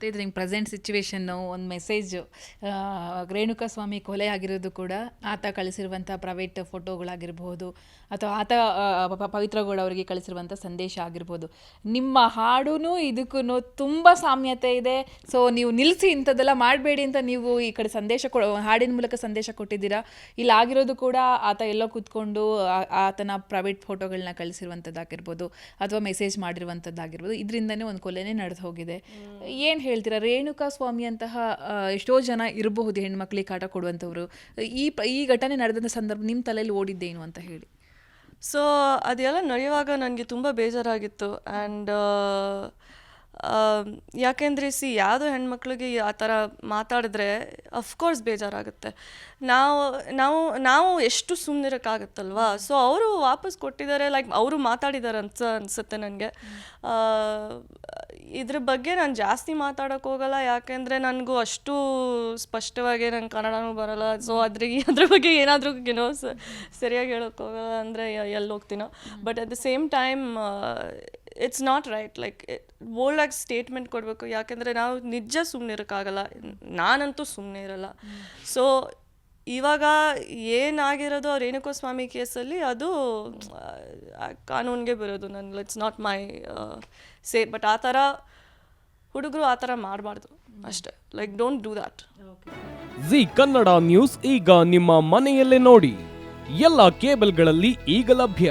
ಮತ್ತು ಇದು ನಿಮ್ಗೆ ಪ್ರೆಸೆಂಟ್ ಸಿಚುವೇಶನ್ನು ಒಂದು ಮೆಸೇಜು ರೇಣುಕಾ ಸ್ವಾಮಿ ಕೊಲೆ ಆಗಿರೋದು ಕೂಡ ಆತ ಕಳಿಸಿರುವಂಥ ಪ್ರೈವೇಟ್ ಫೋಟೋಗಳಾಗಿರ್ಬೋದು ಅಥವಾ ಆತ ಪವಿತ್ರಗೌಡ ಅವರಿಗೆ ಕಳಿಸಿರುವಂಥ ಸಂದೇಶ ಆಗಿರ್ಬೋದು. ನಿಮ್ಮ ಹಾಡೂ ಇದಕ್ಕೂ ತುಂಬ ಸಾಮ್ಯತೆ ಇದೆ. ಸೊ ನೀವು ನಿಲ್ಲಿಸಿ ಇಂಥದ್ದೆಲ್ಲ ಮಾಡಬೇಡಿ ಅಂತ ನೀವು ಈ ಕಡೆ ಸಂದೇಶ ಕೊ ಹಾಡಿನ ಮೂಲಕ ಸಂದೇಶ ಕೊಟ್ಟಿದ್ದೀರಾ? ಇಲ್ಲಿ ಆಗಿರೋದು ಕೂಡ ಆತ ಎಲ್ಲೋ ಕೂತ್ಕೊಂಡು ಆತನ ಪ್ರೈವೇಟ್ ಫೋಟೋಗಳನ್ನ ಕಳಿಸಿರುವಂಥದ್ದಾಗಿರ್ಬೋದು ಅಥವಾ ಮೆಸೇಜ್ ಮಾಡಿರುವಂಥದ್ದಾಗಿರ್ಬೋದು ಇದರಿಂದನೇ ಒಂದು ಕೊಲೆನೇ ನಡೆದು ಹೋಗಿದೆ. ಏನು ಹೇಳ್ತೀರಾ, ರೇಣುಕಾ ಸ್ವಾಮಿ ಅಂತಹ ಎಷ್ಟೋ ಜನ ಇರಬಹುದು ಹೆಣ್ಮಕ್ಳಿಗೆ ಕಾಟ ಕೊಡುವಂಥವ್ರು. ಈ ಈ ಘಟನೆ ನಡೆದಂಥ ಸಂದರ್ಭ ನಿಮ್ಮ ತಲೆಯಲ್ಲಿ ಓಡಿದ್ದೇನು ಅಂತ ಹೇಳಿ. ಸೊ ಅದೆಲ್ಲ ನಡೆಯುವಾಗ ನನಗೆ ತುಂಬ ಬೇಜಾರಾಗಿತ್ತು. ಆ್ಯಂಡ್ ಯಾಕೆಂದರೆ ಸಿ ಯಾವುದೋ ಹೆಣ್ಮಕ್ಳಿಗೆ ಆ ಥರ ಮಾತಾಡಿದ್ರೆ ಅಫ್ಕೋರ್ಸ್ ಬೇಜಾರಾಗುತ್ತೆ. ನಾವು ನಾವು ನಾವು ಎಷ್ಟು ಸುಮ್ಮನಿರೋಕ್ಕಾಗತ್ತಲ್ವಾ ಸೊ ಅವರು ವಾಪಸ್ ಕೊಟ್ಟಿದ್ದಾರೆ ಲೈಕ್ ಅವರು ಮಾತಾಡಿದ್ದಾರೆ ಅಂತ ಅನಿಸುತ್ತೆ ನನಗೆ. ಇದ್ರ ಬಗ್ಗೆ ನಾನು ಜಾಸ್ತಿ ಮಾತಾಡೋಕೆ ಹೋಗಲ್ಲ ಯಾಕೆಂದರೆ ನನಗೂ ಅಷ್ಟು ಸ್ಪಷ್ಟವಾಗಿ ನಂಗೆ ಕನ್ನಡನೂ ಬರಲ್ಲ. ಸೊ ಅದ್ರ ಅದ್ರ ಬಗ್ಗೆ ಏನಾದರೂ ಏನೋ ಸರಿಯಾಗಿ ಹೇಳೋಕೆ ಹೋಗಲ್ಲ ಅಂದರೆ ಎಲ್ಲಿ ಹೋಗ್ತೀನೋ. But at the same time it's not right like ಬೋಲ್ಡಾಗಿ statement ಕೊಡಬೇಕು. ಯಾಕೆಂದರೆ ನಾವು ನಿಜ ಸುಮ್ಮನೆ ಇರೋಕ್ಕಾಗಲ್ಲ. ನಾನಂತೂ ಸುಮ್ಮನೆ ಇರಲ್ಲ. ಸೊ ಇವಾಗ ಏನಾಗಿರೋದು ರೇಣುಕೋ ಸ್ವಾಮಿ ಕೇಸಲ್ಲಿ ಅದು ಕಾನೂನಿಗೆ ಬರೋದು ನನ್ನ it's not my say but ಆ ಥರ ಹುಡುಗರು ಆ ಥರ ಮಾಡಬಾರ್ದು. ಅಷ್ಟೇ. Like don't do that Zee Kannada News ಈಗ ನಿಮ್ಮ ಮನೆಯಲ್ಲೇ ನೋಡಿ. ಎಲ್ಲ ಕೇಬಲ್ಗಳಲ್ಲಿ ಈಗ ಲಭ್ಯ.